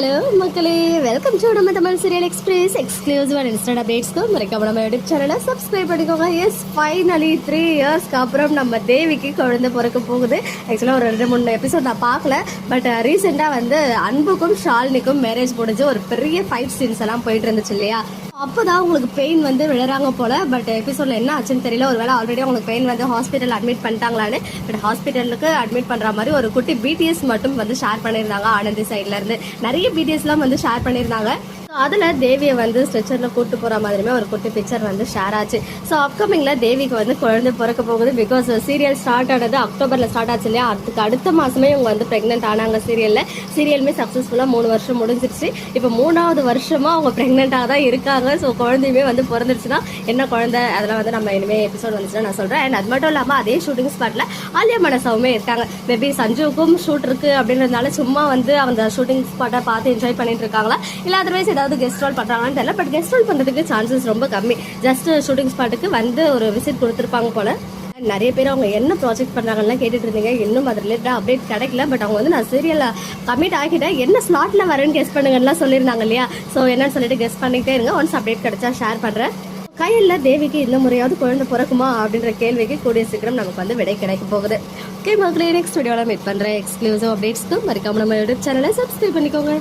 Hello மக்களே. Welcome to நம்ம Tamil serial express exclusive and instant அப்டேட்ஸ்க்கு மறக்காம நம்ம யூடியூப் சேனலை சப்ஸ்கிரைப் பண்ணிக்கோங்க. எஸ் ஃபைனலி த்ரீ இயர்ஸ்க்கு அப்புறம் நம்ம தேவிக்கு குழந்தை பிறக்க போகுது. ஆக்சுவலாக ஒரு ரெண்டு மூணு எபிசோட் நான் பார்க்கல. பட் ரீசெண்டாக uh, வந்து அன்புக்கும் ஷாலினிக்கும் மேரேஜ் முடிஞ்சு ஒரு பெரிய ஃபைட் சீன்ஸ் எல்லாம் போயிட்டு இருந்துச்சு இல்லையா? அப்போதான் உங்களுக்கு பெயின் வந்து விழுறாங்க போல பட் எபிசோட்ல என்ன ஆச்சுன்னு தெரியல. ஒருவேளை ஆல்ரெடி உங்களுக்கு பெயின் வந்து ஹாஸ்பிட்டல் அட்மிட் பண்ணிட்டாங்களான்னு பட் ஹாஸ்பிட்டலுக்கு அட்மிட் பண்ற மாதிரி ஒரு குட்டி பிடிஎஸ் மட்டும் வந்து ஷேர் பண்ணியிருந்தாங்க ஆனந்தி சைட்ல இருந்து. நிறைய பிடிஎஸ்லாம் வந்து ஷேர் பண்ணியிருந்தாங்க. ஸோ அதுல தேவியை வந்து ஸ்ட்ரெச்சர்ல கூட்டு போற மாதிரியுமே ஒரு குட்டி பிக்சர் வந்து ஷேர் ஆச்சு. ஸோ அப்கமிங்ல தேவிக்கு வந்து குழந்தை பிறக்க போகுது பிகாஸ் சீரியல் ஸ்டார்ட் ஆனது அக்டோபர்ல ஸ்டார்ட் ஆச்சு இல்லையா? அதுக்கு அடுத்த மாசமே இவங்க வந்து பிரெக்னென்ட் ஆனாங்க சீரியல்ல சீரியலுமே சக்சஸ்ஃபுல்லா மூணு வருஷம் முடிஞ்சிருச்சு. இப்போ மூணாவது வருஷமா அவங்க பிரெக்னென்ட்டாக தான் இருக்காங்க. ஸோ குழந்தையுமே வந்து பிறந்துருச்சுன்னா என்ன குழந்தை? அதெல்லாம் வந்து நம்ம இனிமே எபிசோட் வந்துச்சுன்னா நான் சொல்றேன். அண்ட் அது மட்டும் இல்லாம அதே ஷூட்டிங் ஸ்பாட்ல ஆலியா மனசாவுமே இருக்காங்க. மேபி சஞ்சுவுக்கும் ஷூட் இருக்கு அப்படின்றதுனால சும்மா வந்து அந்த ஷூட்டிங் ஸ்பாட்டை பார்த்து என்ஜாய் பண்ணிட்டு இருக்காங்களா? இல்ல அதர்வைஸ் ஏதாவது கெஸ்ட் ரோல் பண்ணுறாங்கன்னு தெரியல பட் கெஸ்ட் ரோல் பண்ணுறதுக்கு சான்சஸ் ரொம்ப கம்மி. ஜஸ்ட் ஷூட்டிங் ஸ்பாட்டுக்கு வந்து ஒரு விசிட் கொடுத்துருப்பாங்க போல. நிறைய பேர் அவங்க என்ன ப்ராஜெக்ட் பண்றாங்கன்னு கேட்டுட்டு இருந்தீங்க இன்னும் அது ரிலேட்டட் அப்டேட் கிடைக்கல பட் அவங்க வந்து நான் சீரியல்ல கமிட் ஆகிட்டேன். என்ன ஸ்லாட்ல வரேன்னு கெஸ்ட் பண்ணுங்கலாம் சொல்லியிருந்தாங்க இல்லையா? ஸோ என்னன்னு சொல்லிட்டு கெஸ்ட் பண்ணிட்டே இருங்க. ஒன்ஸ் அப்டேட் கிடைச்சா ஷேர் பண்றேன். கையில் தேவிக்கு இந்த முறையாவது குழந்தை பிறக்குமா அப்படின்ற கேள்விக்கு கூடிய சீக்கிரம் நமக்கு வந்து விடை கிடைக்க போகுது. ஓகே மக்களே நெக்ஸ்ட் வீடியோவில் மீட் பண்ணுறேன் எக்ஸ்க்ளூசிவ் அப்டேட்ஸ்க்கு மறக்காம நம்ம யூடியூப் சேனலை சப்ஸ்கிரைப் பண்ணிக்கோங்க.